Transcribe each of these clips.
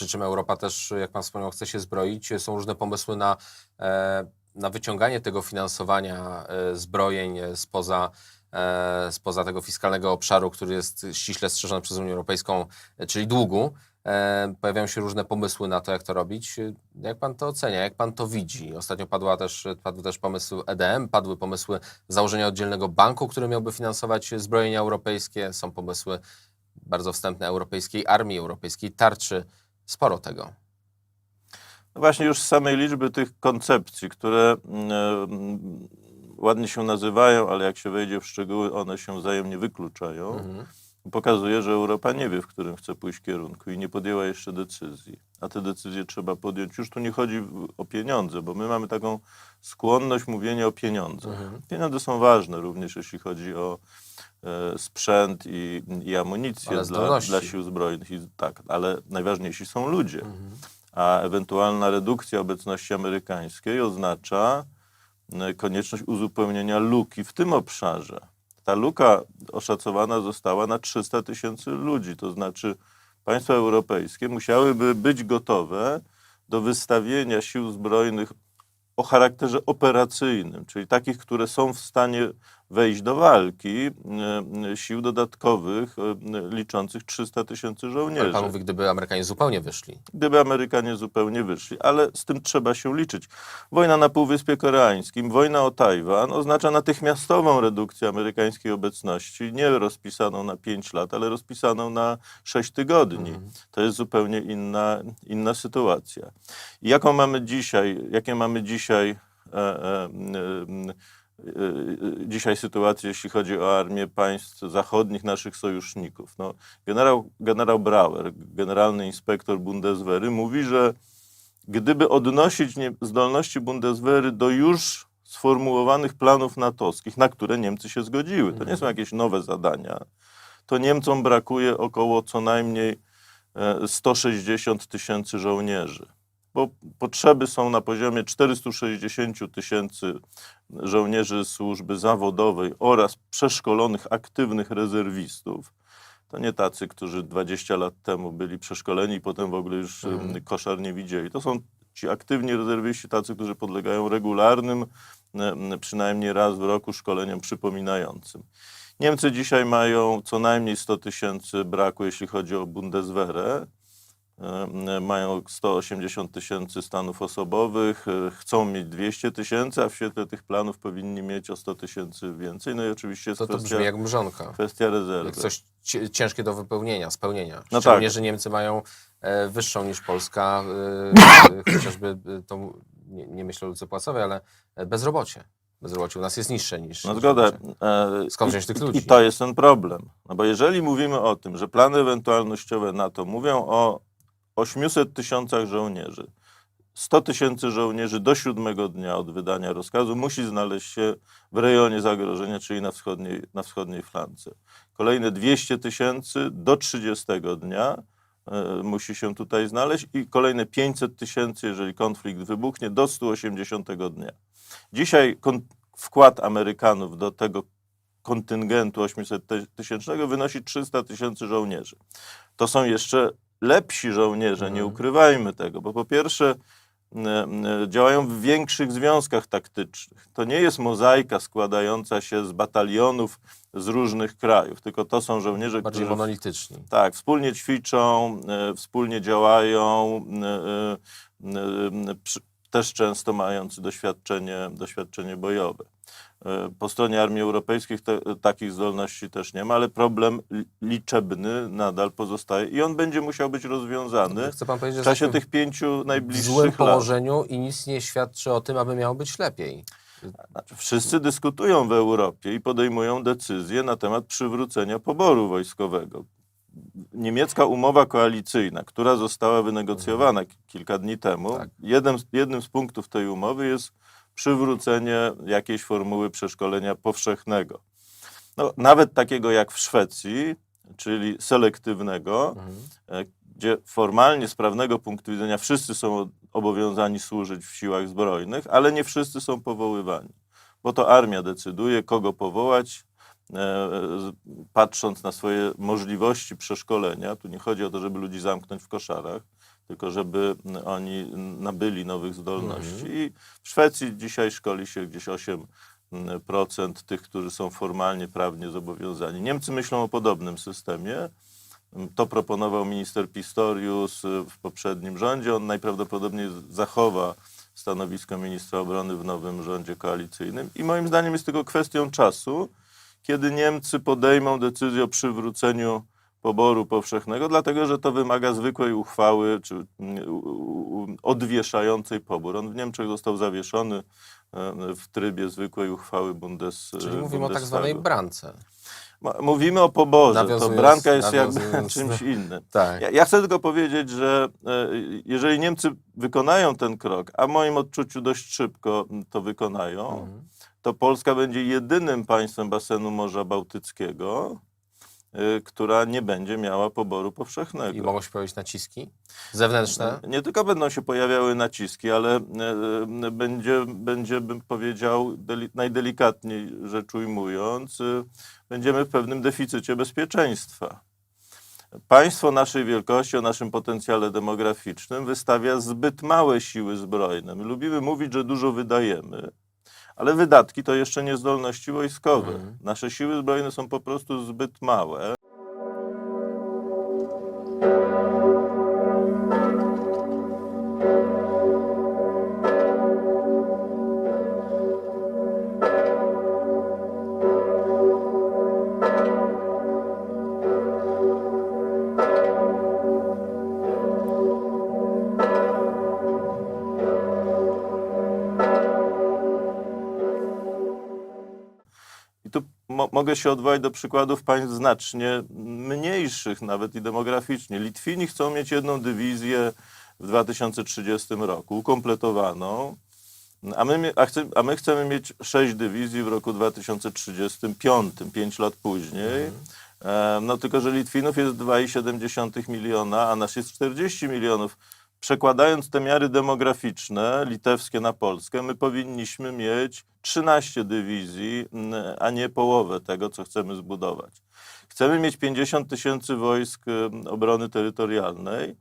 przy czym Europa też, jak pan wspomniał, chce się zbroić. Są różne pomysły na, e, na wyciąganie tego finansowania e, zbrojeń e, spoza, spoza tego fiskalnego obszaru, który jest ściśle strzeżony przez Unię Europejską, czyli długu. Pojawiają się różne pomysły na to, jak to robić. Jak pan to ocenia? Jak pan to widzi? Ostatnio padła też, padł też pomysł EDM, padły pomysły założenia oddzielnego banku, który miałby finansować zbrojenia europejskie. Są pomysły bardzo wstępne europejskiej armii, europejskiej tarczy. Sporo tego. No właśnie już z samej liczby tych koncepcji, które mm, mm, ładnie się nazywają, ale jak się wejdzie w szczegóły, one się wzajemnie wykluczają, Mhm. Pokazuje, że Europa nie wie, w którym chce pójść kierunku i nie podjęła jeszcze decyzji. A te decyzje trzeba podjąć. Już tu nie chodzi o pieniądze, bo my mamy taką skłonność mówienia o pieniądzach. Mhm. Pieniądze są ważne również, jeśli chodzi o e, sprzęt i, i amunicję dla, dla sił zbrojnych. I, tak, ale najważniejsi są ludzie Mhm. a ewentualna redukcja obecności amerykańskiej oznacza e, konieczność uzupełnienia luki w tym obszarze. Ta luka oszacowana została na 300 tysięcy ludzi, to znaczy państwa europejskie musiałyby być gotowe do wystawienia sił zbrojnych o charakterze operacyjnym, czyli takich, które są w stanie wejść do walki, e, e, sił dodatkowych e, liczących 300 tysięcy Ale żołnierzy pan mówi, gdyby Amerykanie zupełnie wyszli. gdyby Amerykanie zupełnie wyszli, ale z tym trzeba się liczyć. Wojna na Półwyspie Koreańskim, wojna o Tajwan oznacza natychmiastową redukcję amerykańskiej obecności, nie rozpisaną na 5 lat, ale rozpisaną na 6 tygodni. To jest zupełnie inna, inna sytuacja. I jaką mamy dzisiaj, jakie mamy dzisiaj e, e, e, dzisiaj sytuację, jeśli chodzi o armię państw zachodnich, naszych sojuszników. No, generał, generał Brauer, generalny inspektor Bundeswehry, mówi, że gdyby odnosić zdolności Bundeswehry do już sformułowanych planów natowskich, na które Niemcy się zgodziły, to nie są jakieś nowe zadania, to Niemcom brakuje około co najmniej e, 160 tysięcy żołnierzy bo potrzeby są na poziomie 460 tysięcy żołnierzy służby zawodowej oraz przeszkolonych, aktywnych rezerwistów. To nie tacy, którzy 20 lat temu byli przeszkoleni i potem w ogóle już Mhm. koszar nie widzieli. To są ci aktywni rezerwiści, tacy, którzy podlegają regularnym, przynajmniej raz w roku szkoleniom przypominającym. Niemcy dzisiaj mają co najmniej 100 tysięcy braku, jeśli chodzi o Bundeswehrę. E, Mają 180 tysięcy stanów osobowych, e, chcą mieć 200 tysięcy, a w świetle tych planów powinni mieć o 100 tysięcy więcej. No i oczywiście jest To, to kwestia, brzmi jak mrzonka. kwestia rezerwy. Jak coś ciężkie do wypełnienia, spełnienia. No Szczególnie, tak. że Niemcy mają e, wyższą niż Polska, e, e, chociażby e, tą, nie, nie myślę o luce płacowej, ale e, bezrobocie. Bezrobocie u nas jest niższe niż. No zgoda. E, Skąd wziąć tych ludzi? I to jest ten problem. No bo jeżeli mówimy o tym, że plany ewentualnościowe NATO mówią o 800 tysiącach żołnierzy, 100 tysięcy żołnierzy do siódmego dnia od wydania rozkazu musi znaleźć się w rejonie zagrożenia, czyli na wschodniej, na wschodniej flance. Kolejne 200 tysięcy do 30 dnia e, musi się tutaj znaleźć i kolejne 500 tysięcy, jeżeli konflikt wybuchnie, do 180 dnia. Dzisiaj wkład Amerykanów do tego kontyngentu 800 ty- tysięcznego wynosi 300 tysięcy żołnierzy. To są jeszcze lepsi żołnierze, nie Mhm. ukrywajmy tego, bo po pierwsze m, m, działają w większych związkach taktycznych. To nie jest mozaika składająca się z batalionów z różnych krajów, tylko to są żołnierze, Bardziej którzy monolityczni. tak, wspólnie ćwiczą, e, wspólnie działają, e, e, e, też często mający doświadczenie, doświadczenie bojowe. E, Po stronie Armii Europejskiej te, takich zdolności też nie ma, ale problem li- liczebny nadal pozostaje i on będzie musiał być rozwiązany Chce pan powiedzieć, w że czasie jesteśmy tych pięciu w najbliższych złym lat. położeniu i nic nie świadczy o tym, aby miało być lepiej. Znaczy, wszyscy dyskutują w Europie i podejmują decyzje na temat przywrócenia poboru wojskowego. Niemiecka umowa koalicyjna, która została wynegocjowana ki- kilka dni temu, Tak. jednym, z- jednym z punktów tej umowy jest przywrócenie jakiejś formuły przeszkolenia powszechnego. No, nawet takiego jak w Szwecji, czyli selektywnego, Mhm. e, gdzie formalnie z prawnego punktu widzenia wszyscy są obowiązani służyć w siłach zbrojnych, ale nie wszyscy są powoływani. Bo to armia decyduje, kogo powołać, e, patrząc na swoje możliwości przeszkolenia. Tu nie chodzi o to, żeby ludzi zamknąć w koszarach, tylko żeby oni nabyli nowych zdolności. I w Szwecji dzisiaj szkoli się gdzieś 8% tych, którzy są formalnie, prawnie zobowiązani. Niemcy myślą o podobnym systemie. To proponował minister Pistorius w poprzednim rządzie. On najprawdopodobniej zachowa stanowisko ministra obrony w nowym rządzie koalicyjnym. I moim zdaniem jest tylko kwestią czasu, kiedy Niemcy podejmą decyzję o przywróceniu poboru powszechnego, dlatego że to wymaga zwykłej uchwały czy mm, odwieszającej pobór. On w Niemczech został zawieszony e, w trybie zwykłej uchwały Bundes. Czyli mówimy o tak zwanej brance. Mówimy o poborze. To branka jest jakby czymś innym. Tak. Ja, ja chcę tylko powiedzieć, że e, jeżeli Niemcy wykonają ten krok, a w moim odczuciu dość szybko to wykonają, Mhm. to Polska będzie jedynym państwem basenu Morza Bałtyckiego, e, która nie będzie miała poboru powszechnego. I mogą się pojawić naciski zewnętrzne. Nie tylko będą się pojawiały naciski, ale e, będzie, będzie bym powiedział, deli, najdelikatniej rzecz ujmując, będziemy w pewnym deficycie bezpieczeństwa. Państwo naszej wielkości, o naszym potencjale demograficznym wystawia zbyt małe siły zbrojne. My lubimy mówić, że dużo wydajemy, ale wydatki to jeszcze nie zdolności wojskowe. Mhm. Nasze siły zbrojne są po prostu zbyt małe. Mogę się odwołać do przykładów państw znacznie mniejszych, nawet i demograficznie. Litwini chcą mieć jedną dywizję w 2030 roku, ukompletowaną, a my, a, chce, a my chcemy mieć sześć dywizji w roku 2035, pięć lat później. E, no tylko, że Litwinów jest 2,7 miliona, a nas jest 40 milionów. Przekładając te miary demograficzne, litewskie na Polskę, my powinniśmy mieć 13 dywizji, a nie połowę tego, co chcemy zbudować. Chcemy mieć 50 tysięcy wojsk obrony terytorialnej,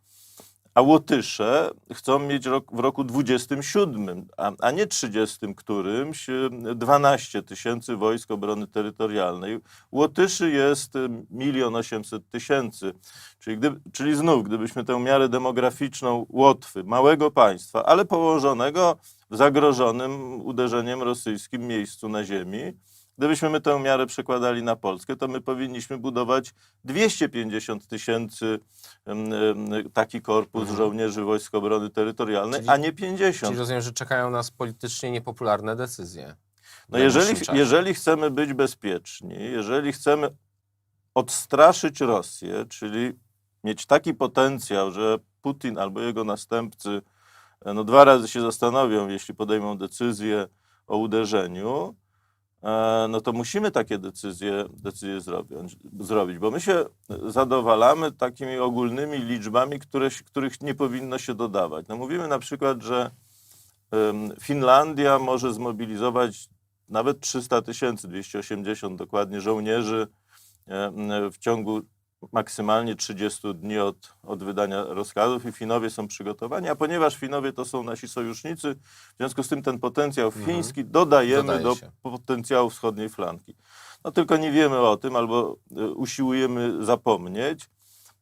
a Łotysze chcą mieć rok, w roku 27, a, a nie 30 którymś, em, 12 tysięcy wojsk obrony terytorialnej. Łotyszy jest em, milion osiemset tysięcy. Czyli, gdy, czyli znów, gdybyśmy tę miarę demograficzną Łotwy, małego państwa, ale położonego w zagrożonym uderzeniem rosyjskim miejscu na ziemi, gdybyśmy my tę miarę przekładali na Polskę, to my powinniśmy budować 250 tysięcy taki korpus Mhm. żołnierzy Wojsk Obrony Terytorialnej, Czyli- a nie 50. Czyli rozumiem, że czekają nas politycznie niepopularne decyzje. No jeżeli, jeżeli chcemy być bezpieczni, jeżeli chcemy odstraszyć Rosję, czyli mieć taki potencjał, że Putin albo jego następcy e, no, dwa razy się zastanowią, jeśli podejmą decyzję o uderzeniu, no to musimy takie decyzje, decyzje zrobić, zrobić, bo my się zadowalamy takimi ogólnymi liczbami, które, których nie powinno się dodawać. No, mówimy na przykład, że Finlandia może zmobilizować nawet 300 tysięcy, 280 dokładnie żołnierzy em, w ciągu maksymalnie 30 dni od, od wydania rozkazów i Finowie są przygotowani, a ponieważ Finowie to są nasi sojusznicy, w związku z tym ten potencjał Mhm. fiński dodajemy Dodaje do się. potencjału wschodniej flanki. No tylko nie wiemy o tym, albo e, usiłujemy zapomnieć,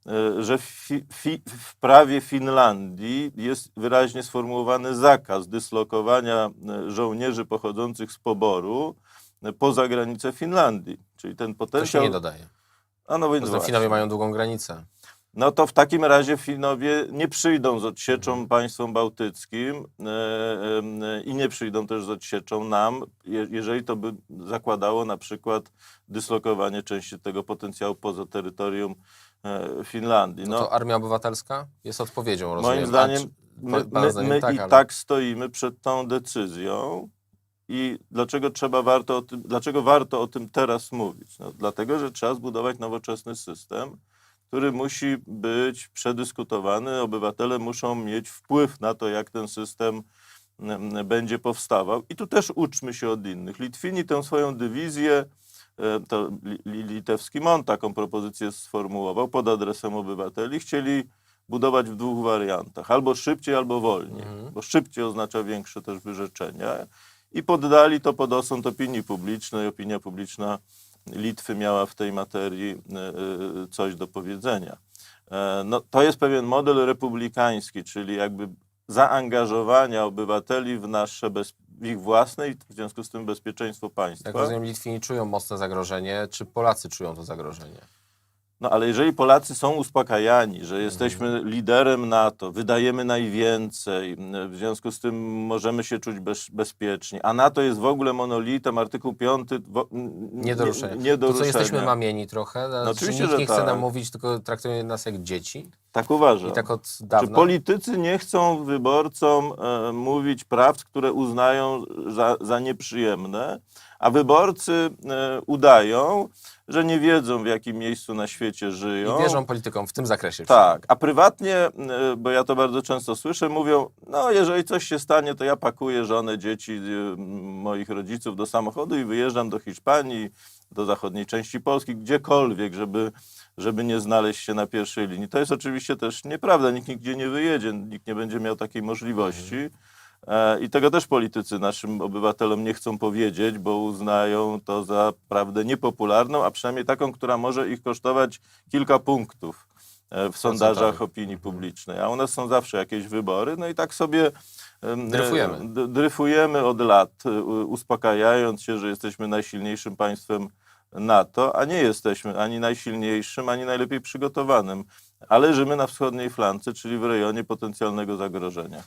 e, że fi, fi, w prawie Finlandii jest wyraźnie sformułowany zakaz dyslokowania e, żołnierzy pochodzących z poboru poza granicę Finlandii. Czyli ten To się potencjał... nie dodaje. A no więc Poza właśnie. Finowie mają długą granicę. No to w takim razie Finowie nie przyjdą z odsieczą państwom bałtyckim e, e, i nie przyjdą też z odsieczą nam, je, jeżeli to by zakładało na przykład dyslokowanie części tego potencjału poza terytorium e, Finlandii. No, to Armia Obywatelska jest odpowiedzią, rozumiem. Moim A zdaniem czy- my, pana my, zdaniem my tak, i ale- tak stoimy przed tą decyzją i dlaczego trzeba warto o tym, dlaczego warto o tym teraz mówić? No, dlatego, że trzeba zbudować nowoczesny system, który musi być przedyskutowany. Obywatele muszą mieć wpływ na to, jak ten system mm, będzie powstawał. I tu też uczmy się od innych. Litwini tę swoją dywizję, e, to Li- Li- litewski MON taką propozycję sformułował pod adresem obywateli. Chcieli budować w dwóch wariantach. Albo szybciej, albo wolniej. Mhm. Bo szybciej oznacza większe też wyrzeczenia. I poddali to pod osąd opinii publicznej. Opinia publiczna Litwy miała w tej materii e, e, coś do powiedzenia. E, No, to jest pewien model republikański, czyli jakby zaangażowania obywateli w nasze, w ich własne i w związku z tym bezpieczeństwo państwa. Jak rozumiem, Litwini czują mocne zagrożenie. Czy Polacy czują to zagrożenie? No ale jeżeli Polacy są uspokajani, że jesteśmy liderem NATO, wydajemy najwięcej, w związku z tym możemy się czuć bez, bezpiecznie, a NATO jest w ogóle monolitem, artykuł 5 wo, Nie do ruszenia. Nie, nie do to co, ruszenia. jesteśmy mamieni trochę? No, oczywiście, nikt że nie chce tak. nam mówić, tylko traktuje nas jak dzieci. Tak uważam. I tak od Czy dawna. politycy nie chcą wyborcom e, mówić prawd, które uznają za, za nieprzyjemne, a wyborcy e, udają, że nie wiedzą, w jakim miejscu na świecie żyją. I wierzą politykom w tym zakresie. Tak, a prywatnie, e, bo ja to bardzo często słyszę, mówią, no jeżeli coś się stanie, to ja pakuję żonę, dzieci e, moich rodziców do samochodu i wyjeżdżam do Hiszpanii, do zachodniej części Polski, gdziekolwiek, żeby, żeby nie znaleźć się na pierwszej linii. To jest oczywiście też nieprawda, nikt nigdzie nie wyjedzie, nikt nie będzie miał takiej możliwości. E, I tego też politycy naszym obywatelom nie chcą powiedzieć, bo uznają to za prawdę niepopularną, a przynajmniej taką, która może ich kosztować kilka punktów e, w sondażach opinii publicznej. A u nas są zawsze jakieś wybory, no i tak sobie Dryfujemy. e, d- dryfujemy od lat, e, uspokajając się, że jesteśmy najsilniejszym państwem NATO, a nie jesteśmy ani najsilniejszym, ani najlepiej przygotowanym, ale żyjemy na wschodniej flance, czyli w rejonie potencjalnego zagrożenia.